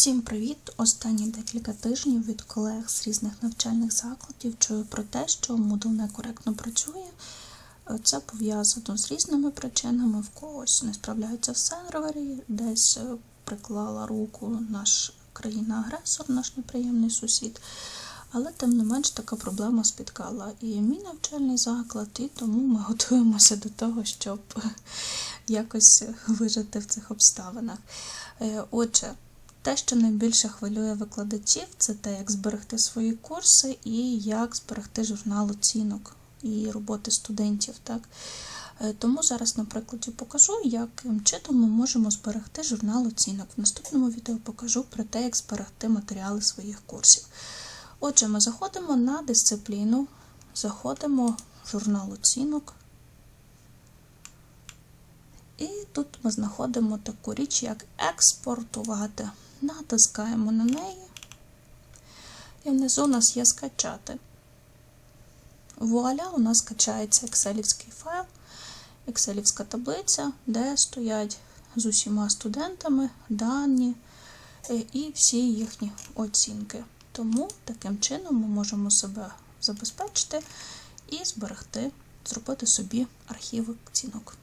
Всім привіт! Останні декілька тижнів від колег з різних навчальних закладів чую про те, що Moodle некоректно працює. Е, Це пов'язано з різними причинами. В когось не справляється в сервері, десь е, приклала руку наш країна-агресор, наш неприємний сусід. Але тим не менш така проблема спіткала і мій навчальний заклад, і тому ми готуємося до того, щоб якось вижити в цих обставинах. Е, Отже, те, що найбільше хвилює викладачів, це те, як зберегти свої курси і як зберегти журнал оцінок і роботи студентів. Так? Е, Тому зараз на прикладі покажу, яким чином ми можемо зберегти журнал оцінок. В наступному відео покажу про те, як зберегти матеріали своїх курсів. Отже, ми заходимо на дисципліну, заходимо в журнал оцінок. І тут ми знаходимо таку річ, як експортувати. Натискаємо на неї. І внизу у нас є скачати. Вуаля, у нас скачається екселівський файл, екселівська таблиця, де стоять з усіма студентами дані е, і всі їхні оцінки. Тому таким чином ми можемо себе забезпечити і зберегти, зробити собі архів оцінок.